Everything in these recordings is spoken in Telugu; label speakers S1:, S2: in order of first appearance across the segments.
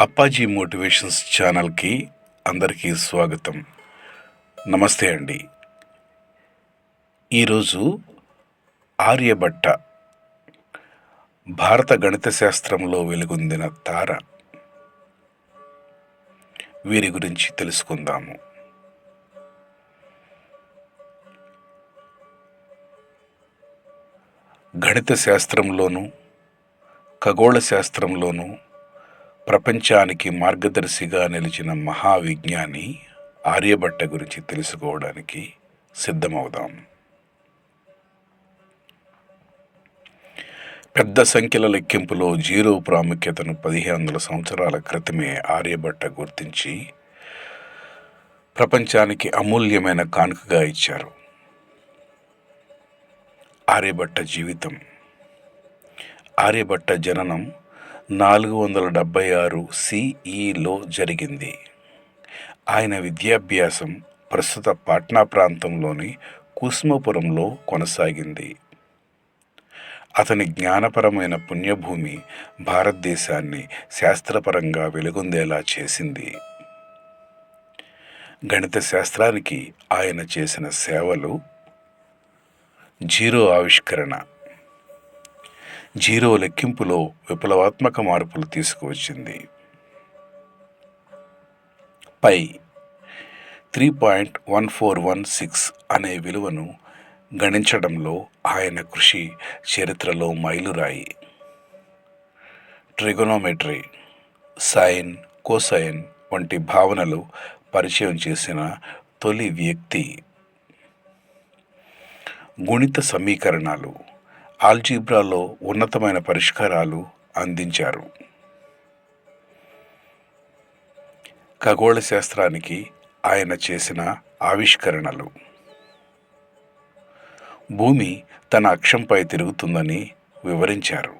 S1: అప్పాజీ మోటివేషన్స్ ఛానల్కి అందరికీ స్వాగతం. నమస్తే అండి. ఈరోజు ఆర్యభట్ట భారత గణిత శాస్త్రంలో వెలుగొందిన తార. వీరి గురించి తెలుసుకుందాము. గణిత శాస్త్రంలోనూ ఖగోళ శాస్త్రంలోనూ ప్రపంచానికి మార్గదర్శిగా నిలిచిన మహావిజ్ఞాని ఆర్యభట్ట గురించి తెలుసుకోవడానికి సిద్ధమవుదాం. పెద్ద సంఖ్యల లెక్కింపులో జీరో ప్రాముఖ్యతను పదిహేను వందల సంవత్సరాల క్రితమే ఆర్యభట్ట గుర్తించి ప్రపంచానికి అమూల్యమైన కానుకగా ఇచ్చారు. ఆర్యభట్ట జీవితం ఆర్యభట్ట జననం నాలుగు వందల డెబ్భై ఆరు సిఈలో జరిగింది. ఆయన విద్యాభ్యాసం ప్రస్తుత పాట్నా ప్రాంతంలోని కుస్మపురంలో కొనసాగింది. అతని జ్ఞానపరమైన పుణ్యభూమి భారతదేశాన్ని శాస్త్రపరంగా వెలుగొందేలా చేసింది. గణిత శాస్త్రానికి ఆయన చేసిన సేవలు జీరో ఆవిష్కరణ. జీరో లెక్కింపులో విప్లవాత్మక మార్పులు తీసుకువచ్చింది. Pi three point one four one six అనే విలువను గణించడంలో ఆయన కృషి చరిత్రలో మైలురాయి. ట్రిగోనోమెట్రీ సైన్ కోసైన్ వంటి భావనలు పరిచయం చేసిన తొలి వ్యక్తి. గుణిత సమీకరణాలు. ఆల్జీబ్రాలో ఉన్నతమైన పరిష్కారాలు అందించారు. ఖగోళ శాస్త్రానికి ఆయన చేసిన ఆవిష్కరణలు. భూమి తన అక్షంపై తిరుగుతుందని వివరించారు.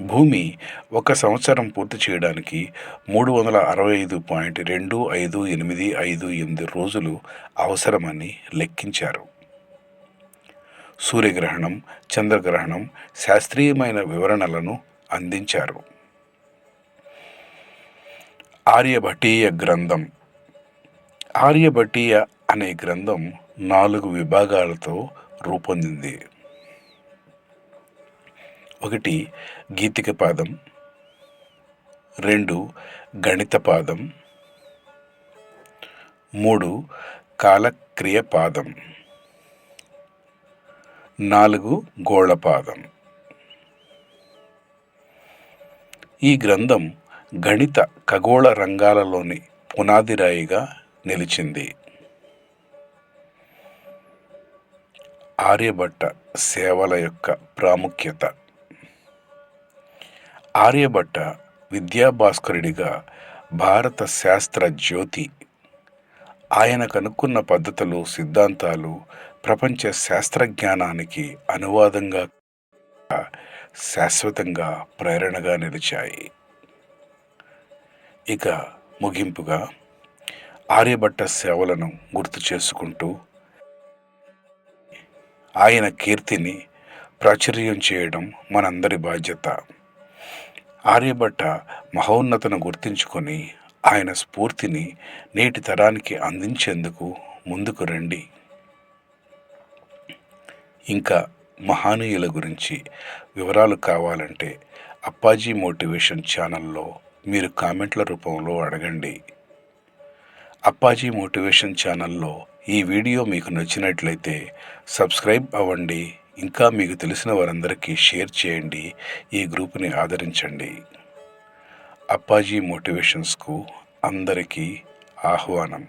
S1: భూమి ఒక సంవత్సరం పూర్తి చేయడానికి మూడు వందల అరవై ఐదు పాయింట్ రెండు ఐదు ఎనిమిది ఐదు ఎనిమిది రోజులు అవసరమని లెక్కించారు. సూర్యగ్రహణం చంద్రగ్రహణం శాస్త్రీయమైన వివరణలను అందించారు. ఆర్యభటీయ గ్రంథం. ఆర్యభటీయ అనే గ్రంథం నాలుగు విభాగాలతో రూపొందింది. ఒకటి గీతిక పాదం. రెండు గణిత పాదం. మూడు కాలక్రియ పాదం. నాలుగు గోళపాదం. ఈ గ్రంథం గణిత ఖగోళ రంగాలలోని పునాదిరాయిగా నిలిచింది. ఆర్యభట్ట సేవల యొక్క ప్రాముఖ్యత. ఆర్యభట్ట విద్యాభాస్కరుడిగా భారత శాస్త్ర జ్యోతి ఆయన కనుక్కున్న పద్ధతులు సిద్ధాంతాలు ప్రపంచ శాస్త్రజ్ఞానానికి అనువాదంగా శాశ్వతంగా ప్రేరణగా నిలిచాయి. ఇక ముగింపుగా ఆర్యభట్ట సేవలను గుర్తు చేసుకుంటూ ఆయన కీర్తిని ప్రాచుర్యం చేయడం మనందరి బాధ్యత. ఆర్యభట్ట మహోన్నతను గుర్తించుకొని ఆయన స్ఫూర్తిని నేటి తరానికి అందించేందుకు ముందుకు రండి. ఇంకా మహానీయుల గురించి వివరాలు కావాలంటే అప్పాజీ మోటివేషన్ ఛానల్లో మీరు కామెంట్ల రూపంలో అడగండి. అప్పాజీ మోటివేషన్ ఛానల్లో ఈ వీడియో మీకు నచ్చినట్లయితే సబ్స్క్రైబ్ అవ్వండి ఇంకా మీకు తెలిసిన వారందరికీ షేర్ చేయండి ఈ గ్రూప్ని ఆదరించండి. అప్పాజీ మోటివేషన్స్కు అందరికీ ఆహ్వానం.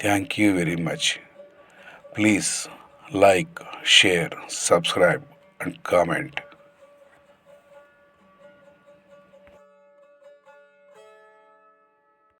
S1: Thank you very much. Please like share subscribe and comment